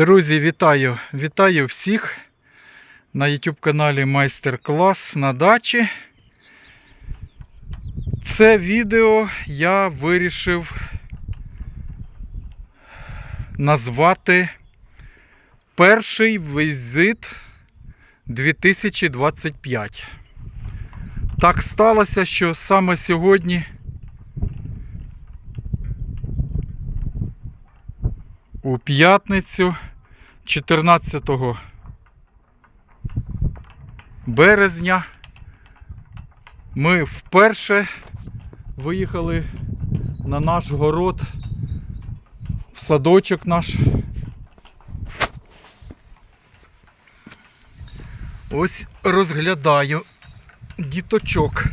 Друзі, вітаю! Вітаю всіх на YouTube каналі Майстер-клас на дачі. Це відео я вирішив назвати Перший візит 2025. Так сталося, що саме сьогодні у п'ятницю 14 березня ми вперше виїхали на наш город, в садочок наш. Ось розглядаю діточок.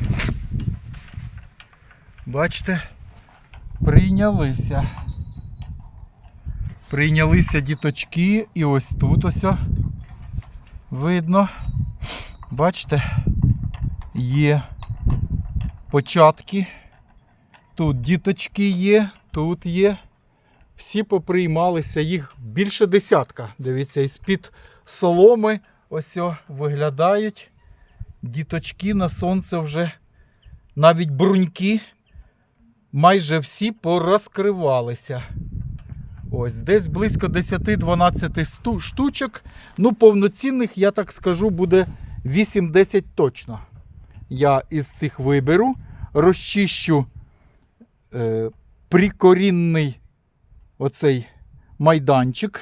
Бачите, прийнялися. Прийнялися діточки і ось тут ось видно. Бачите, є початки. Тут діточки є, тут є. Всі поприймалися, їх більше десятка. Дивіться, із-під соломи ось виглядають. Діточки на сонце вже навіть бруньки майже всі порозкривалися. Ось, десь близько 10-12 штучок. Ну, повноцінних, я так скажу, буде 8-10 точно. Я із цих виберу, розчищу е, прикорінний оцей майданчик.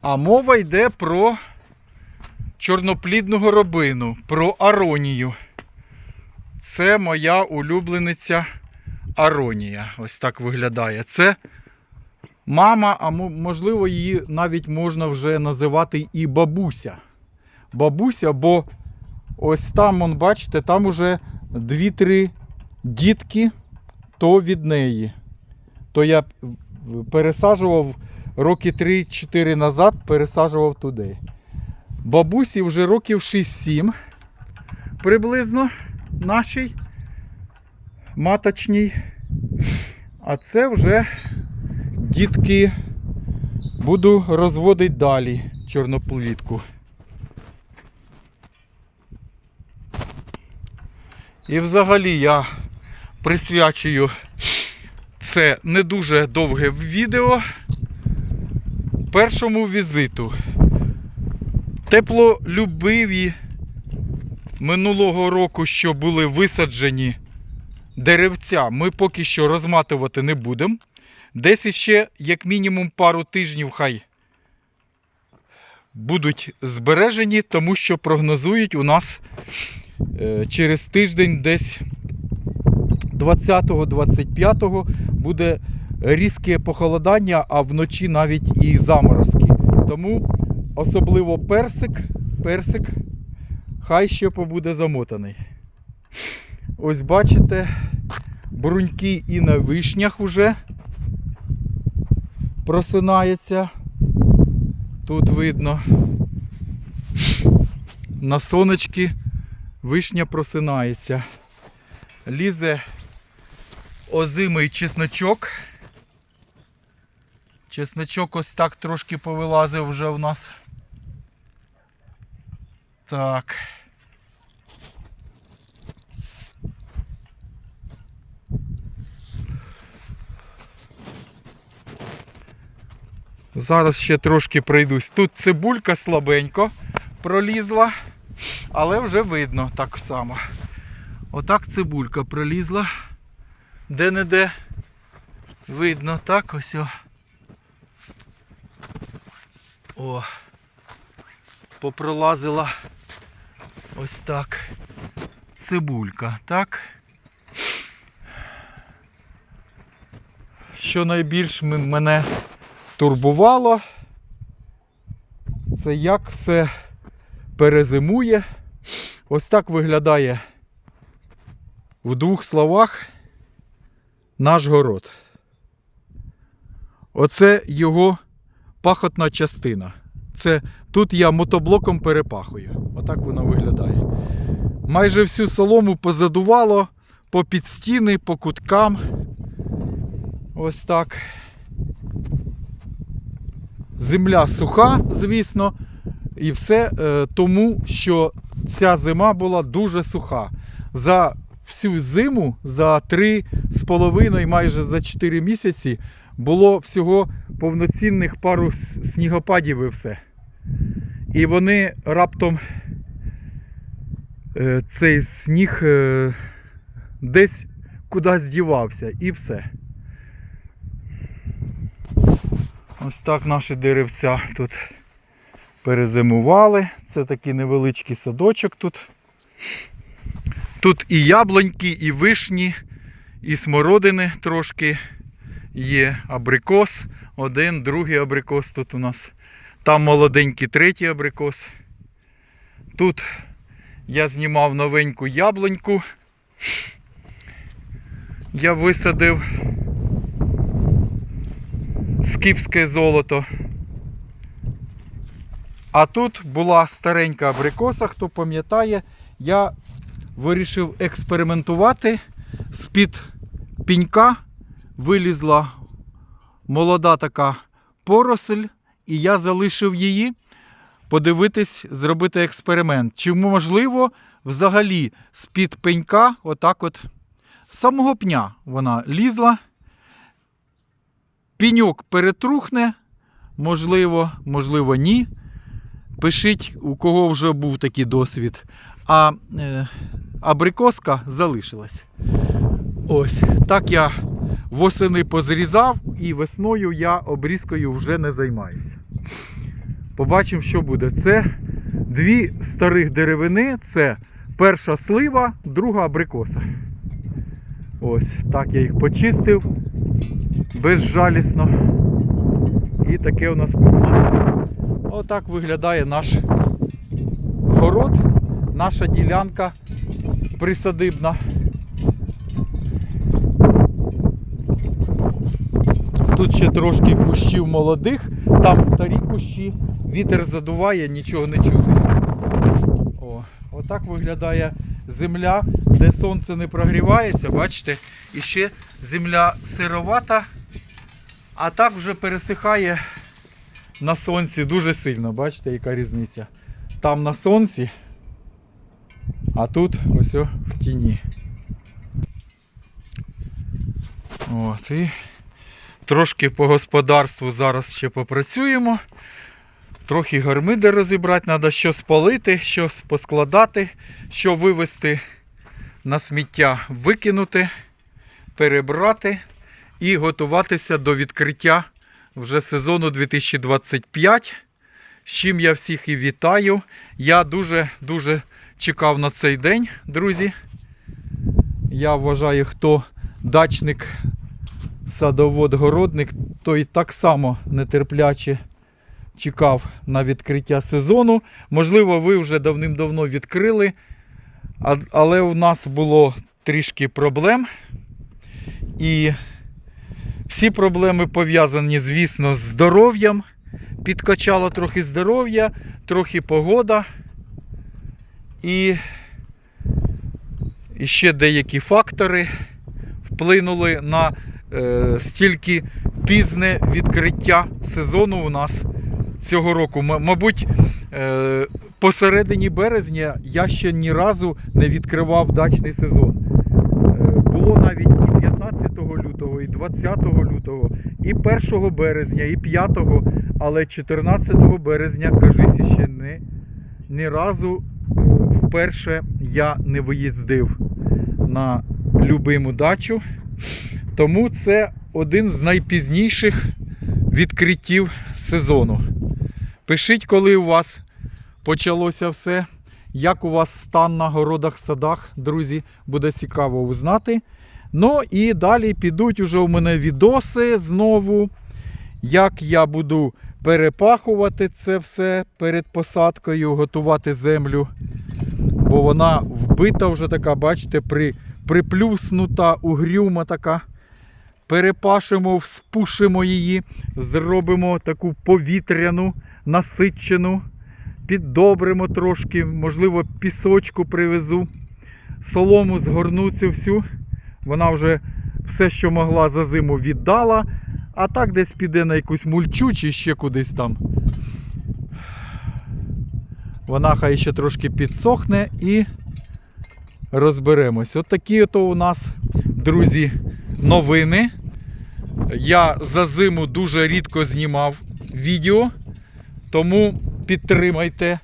А мова йде про чорноплідну горобину, про аронію. Це моя улюблениця Аронія. Ось так виглядає. Це мама, а можливо, її навіть можна вже називати і бабуся. Бабуся, бо ось там, он, бачите, там уже дві-три дітки, то від неї. То я пересаджував роки 3-4 назад, пересаджував туди. Бабусі вже років 6-7 приблизно нашій маточній. А це вже дітки буду розводити далі чорноплітку. І взагалі я присвячую це не дуже довге відео першому візиту. Теплолюбиві минулого року, що були висаджені деревця ми поки що розматувати не будемо. Десь іще, як мінімум, пару тижнів хай будуть збережені, тому що прогнозують у нас е, через тиждень, десь 20-25 буде різке похолодання, а вночі навіть і заморозки. Тому особливо персик, персик хай ще побуде замотаний. Ось бачите, бруньки і на вишнях уже просинається. Тут видно. На сонечки вишня просинається. Лізе озимий чесночок. Чесночок ось так трошки повилазив вже в нас. Так. Зараз ще трошки пройдусь. Тут цибулька слабенько пролізла, але вже видно так само. Отак цибулька пролізла. Де-не-де видно так ось. О. о. Попролазила ось так. Цибулька, так? Що найбільш мене турбувало, це як все перезимує. Ось так виглядає в двох словах наш город. Оце його пахотна частина. Це тут я мотоблоком перепахую. Отак воно виглядає. Майже всю солому позадувало по під стіни, по куткам. Ось так. Земля суха, звісно, і все е, тому, що ця зима була дуже суха. За всю зиму, за 3,5, майже за 4 місяці, було всього повноцінних пару снігопадів і все. І вони раптом е, цей сніг е, десь кудись дівався і все. Ось так наші деревця тут перезимували. Це такий невеличкий садочок тут. Тут і яблуньки, і вишні, і смородини трошки є. Абрикос. Один, другий абрикос тут у нас. Там молоденький третій абрикос. Тут я знімав новеньку яблуньку. Я висадив скіпське золото. А тут була старенька абрикоса, хто пам'ятає, я вирішив експериментувати. З-під пінька вилізла молода така поросль, і я залишив її подивитись, зробити експеримент. Чи можливо взагалі з-під пенька, отак от, з самого пня вона лізла. Піньок перетрухне, можливо, можливо, ні. Пишіть, у кого вже був такий досвід. А е, абрикоска залишилась. Ось так я восени позрізав і весною я обрізкою вже не займаюся. Побачимо, що буде. Це дві старих деревини. Це перша слива, друга абрикоса. Ось так я їх почистив безжалісно. І таке у нас вийшло. Отак виглядає наш город, наша ділянка присадибна. Тут ще трошки кущів молодих, там старі кущі, вітер задуває, нічого не чути. О, отак виглядає земля, де сонце не прогрівається, бачите, і ще земля сировата, а так вже пересихає на сонці дуже сильно. Бачите, яка різниця. Там на сонці, а тут ось в тіні. От, і трошки по господарству зараз ще попрацюємо. Трохи гармиди розібрати, треба що спалити, що поскладати, що вивезти на сміття, викинути, перебрати і готуватися до відкриття вже сезону 2025. З чим я всіх і вітаю. Я дуже-дуже чекав на цей день, друзі. Я вважаю, хто дачник, садовод, городник, той так само нетерпляче чекав на відкриття сезону. Можливо, ви вже давним-давно відкрили, але у нас було трішки проблем. І всі проблеми пов'язані, звісно, з здоров'ям. Підкачало трохи здоров'я, трохи погода. І, ще деякі фактори вплинули на е, стільки пізне відкриття сезону у нас цього року. Мабуть, е, посередині березня я ще ні разу не відкривав дачний сезон. Е, Було навіть і 15 лютого, і 20 лютого, і 1 березня, і 5, але 14 березня, кажись, ще не, ні разу е, вперше я не виїздив на любиму дачу. Тому це один з найпізніших відкриттів сезону. Пишіть, коли у вас почалося все. Як у вас стан на городах, садах, друзі, буде цікаво узнати. Ну і далі підуть уже у мене відоси знову, як я буду перепахувати це все перед посадкою, готувати землю. Бо вона вбита вже така, бачите, при, приплюснута, угрюма така. Перепашемо, спушимо її, зробимо таку повітряну, насичену, піддобримо трошки, можливо, пісочку привезу, солому згорну цю всю. Вона вже все, що могла за зиму, віддала. А так десь піде на якусь мульчу чи ще кудись там. Вона хай ще трошки підсохне і розберемось. От такі ото у нас, друзі, новини. Я за зиму дуже рідко знімав відео, тому підтримайте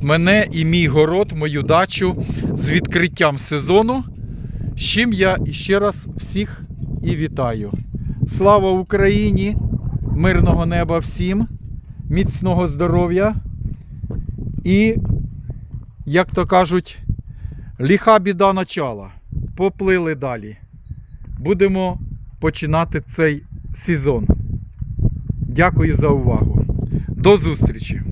мене і мій город, мою дачу з відкриттям сезону. З чим я іще раз всіх і вітаю. Слава Україні! Мирного неба всім, міцного здоров'я і, як то кажуть, ліха біда начала. Поплили далі. Будемо починати цей сезон. Дякую за увагу. До зустрічі!